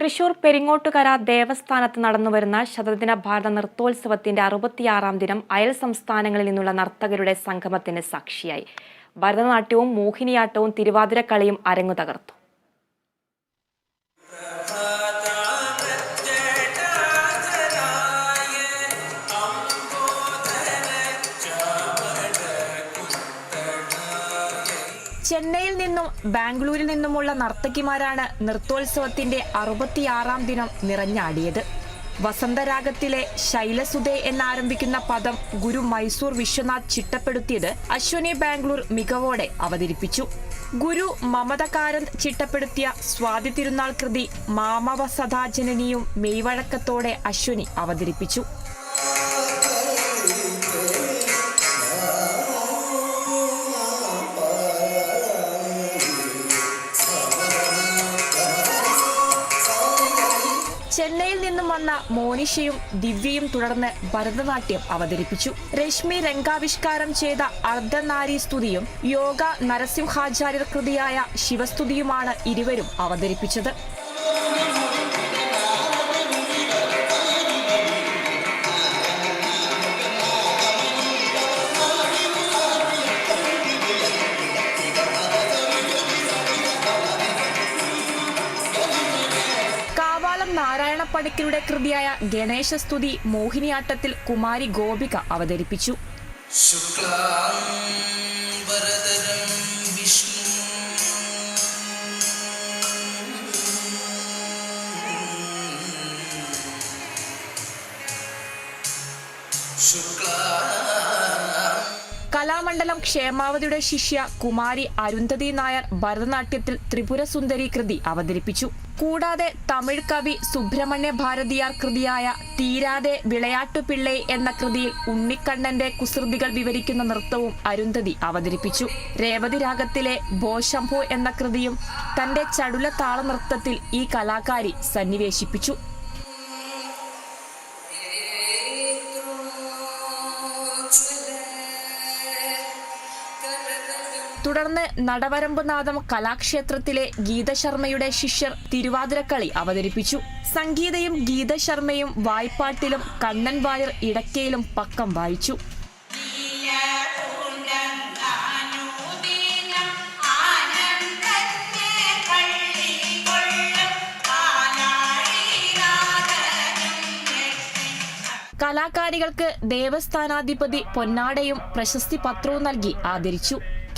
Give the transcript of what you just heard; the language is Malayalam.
തൃശൂർ പെരിങ്ങോട്ടുകര ദേവസ്ഥാനത്ത് നടന്നുവരുന്ന ശതദിന ഭാരത നൃത്തോത്സവത്തിന്റെ അറുപത്തിയാറാം ദിനം അയൽ സംസ്ഥാനങ്ങളിൽ നിന്നുള്ള നർത്തകരുടെ സംഗമത്തിന് സാക്ഷിയായി. ഭരതനാട്യവും മോഹിനിയാട്ടവും തിരുവാതിരക്കളിയും അരങ്ങു തകർത്തു ചെന്നൈയിൽ നിന്നും ബാംഗ്ലൂരിൽ നിന്നുമുള്ള നർത്തകിമാരാണ് നൃത്തോത്സവത്തിന്റെ അറുപത്തിയാറാം ദിനം നിറഞ്ഞാടിയത്. വസന്തരാഗത്തിലെ ശൈലസുധേ എന്നാരംഭിക്കുന്ന പദം ഗുരു മൈസൂർ വിശ്വനാഥ് ചിട്ടപ്പെടുത്തിയത് അശ്വനി ബാംഗ്ലൂർ മികവോടെ അവതരിപ്പിച്ചു. ഗുരു മമത കാരന്ത് ചിട്ടപ്പെടുത്തിയ സ്വാതി തിരുനാൾ കൃതി മാമവ സദാജനനിയും മെയ്വഴക്കത്തോടെ അശ്വനി അവതരിപ്പിച്ചു. ചെന്നൈയിൽ നിന്നും വന്ന മോനിഷയും ദിവ്യയും തുടർന്ന് ഭരതനാട്യം അവതരിപ്പിച്ചു. രശ്മി രംഗാവിഷ്കാരം ചെയ്ത അർദ്ധനാരി സ്തുതിയും യോഗ നരസിംഹാചാര്യർ കൃതിയായ ശിവസ്തുതിയുമാണ് ഇരുവരും അവതരിപ്പിച്ചത്. നാരായണ പണിക്കരുടെ കൃതിയായ ഗണേശസ്തുതി മോഹിനിയാട്ടത്തിൽ കുമാരി ഗോപിക അവതരിപ്പിച്ചു. ശുക്ലാ കലാമണ്ഡലം ക്ഷേമാവതിയുടെ ശിഷ്യ കുമാരി അരുന്ധതി നായർ ഭരതനാട്യത്തിൽ ത്രിപുര സുന്ദരി കൃതി അവതരിപ്പിച്ചു. കൂടാതെ തമിഴ് കവി സുബ്രഹ്മണ്യ ഭാരതിയാർ കൃതിയായ തീരാതെ വിളയാട്ടുപിള്ളൈ എന്ന കൃതിയിൽ ഉണ്ണിക്കണ്ണന്റെ കുസൃതികൾ വിവരിക്കുന്ന നൃത്തവും അരുന്ധതി അവതരിപ്പിച്ചു. രേവതി രാഗത്തിലെ ബോശംഭോ എന്ന കൃതിയും തന്റെ ചടുല താള നൃത്തത്തിൽ ഈ കലാകാരി സന്നിവേശിപ്പിച്ചു. തുടർന്ന് നടവരമ്പുനാഥം കലാക്ഷേത്രത്തിലെ ഗീതശർമ്മയുടെ ശിഷ്യർ തിരുവാതിരക്കളി അവതരിപ്പിച്ചു. സംഗീതയും ഗീതശർമ്മയും വായ്പാട്ടിലും കണ്ണൻ വാര്യർ ഇടക്കയിലും പക്കം വായിച്ചു. കലാകാരികൾക്ക് ദേവസ്ഥാനാധിപതി പൊന്നാടയും പ്രശസ്തി പത്രവും നൽകി ആദരിച്ചു.